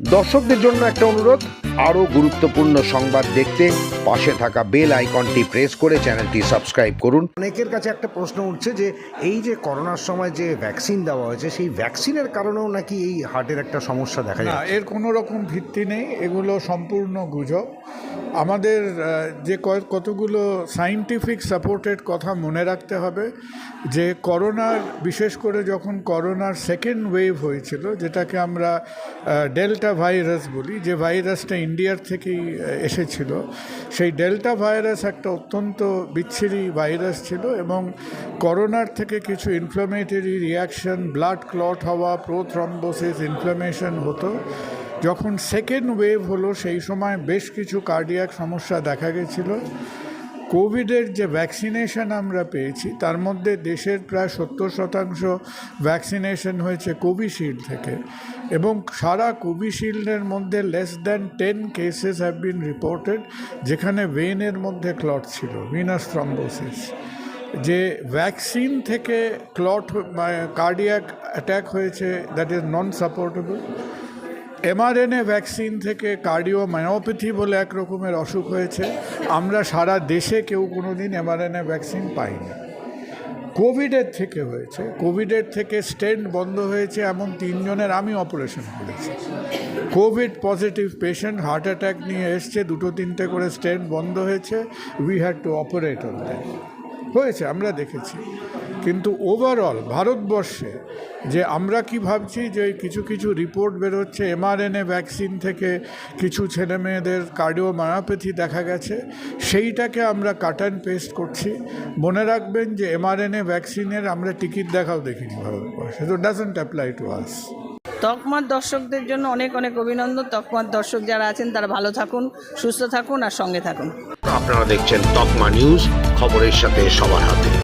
দর্শকদের জন্য একটা অনুরোধ আরও গুরুত্বপূর্ণ সংবাদ দেখতে পাশে থাকা বেল আইকনটি প্রেস করে চ্যানেলটি সাবস্ক্রাইব করুন। অনেকের কাছে একটা প্রশ্ন উঠছে যে এই যে করোনার সময় যে ভ্যাকসিন দেওয়া হয়েছে সেই ভ্যাকসিনের কারণেও নাকি এই হার্টের একটা সমস্যা দেখা যায় এর কোনো রকম ভিত্তি নেই এগুলো সম্পূর্ণ গুজব। আমাদের যে কতগুলো সাইন্টিফিক সাপোর্টেড কথা মনে রাখতে হবে, যে করোনার, বিশেষ করে যখন করোনার সেকেন্ড ওয়েভ হয়েছিল, যেটাকে আমরা ডেল্টা ভাইরাস বলি, যে ভাইরাসটা ইন্ডিয়ার থেকেই এসেছিল, সেই ডেল্টা ভাইরাস একটা অত্যন্ত বিচ্ছিরি ভাইরাস ছিল এবং করোনার থেকে কিছু ইনফ্লামেটরি রিয়াকশন ব্লাড ক্লট হওয়া প্রোথ্রম্বোসিস ইনফ্লামেশন হতো। যখন সেকেন্ড ওয়েভ হলো, সেই সময় বেশ কিছু কার্ডিয়াক সমস্যা দেখা গেছিল। কোভিডের যে ভ্যাকসিনেশন আমরা পেয়েছি, তার মধ্যে দেশের প্রায় সত্তর শতাংশ ভ্যাকসিনেশন হয়েছে কোভিশিল্ড থেকে। এবং সারা কোভিশিল্ডের মধ্যে less than ten cases have been reported যেখানে ভেনের মধ্যে ক্লট ছিল ভিনাস থ্রম্বোসিস যে ভ্যাকসিন থেকে ক্লট কার্ডিয়াক অ্যাটাক হয়েছে that is non supportable mRNA vaccine থেকে কার্ডিও মায়োপ্যাথি বলে এক রকমের অসুখ হয়েছে। আমরা সারা দেশে কেউ কোনো দিন এমআরএনএ ভ্যাকসিন পাইনি। কোভিডের থেকে হয়েছে। কোভিডের থেকে স্টেন্ট বন্ধ হয়েছে এমন তিনজনের আমি অপারেশন করেছি। Covid positive patient heart attack নিয়ে এসছে, দুটো তিনটে করে স্টেন্ট বন্ধ হয়েছে। We had to operate on that হয়েছে, আমরা দেখেছি। কিন্তু ওভারঅল ভারতবর্ষে যে আমরা কি ভাবছি যে কিছু কিছু রিপোর্ট বেরোচ্ছে এমআরএনএ ভ্যাকসিন থেকে কিছু ছেলে মেয়েদের কার্ডিওমায়োপ্যাথি দেখা গেছে সেইটাকে আমরা কাট অ্যান্ড পেস্ট করছি। মনে রাখবেন যে এমআরএনএ ভ্যাকসিনের আমরা টিকিট দেখাও দেখিনি ভারতবর্ষে তো ডাজন্ট অ্যাপ্লাই টু আস তকমার দর্শকদের জন্য অনেক অনেক অভিনন্দন। তকমার দর্শক যারা আছেন তারা ভালো থাকুন সুস্থ থাকুন আর সঙ্গে থাকুন। আপনারা দেখছেন তকমা নিউজ খবরের সাথে সবার হাতে।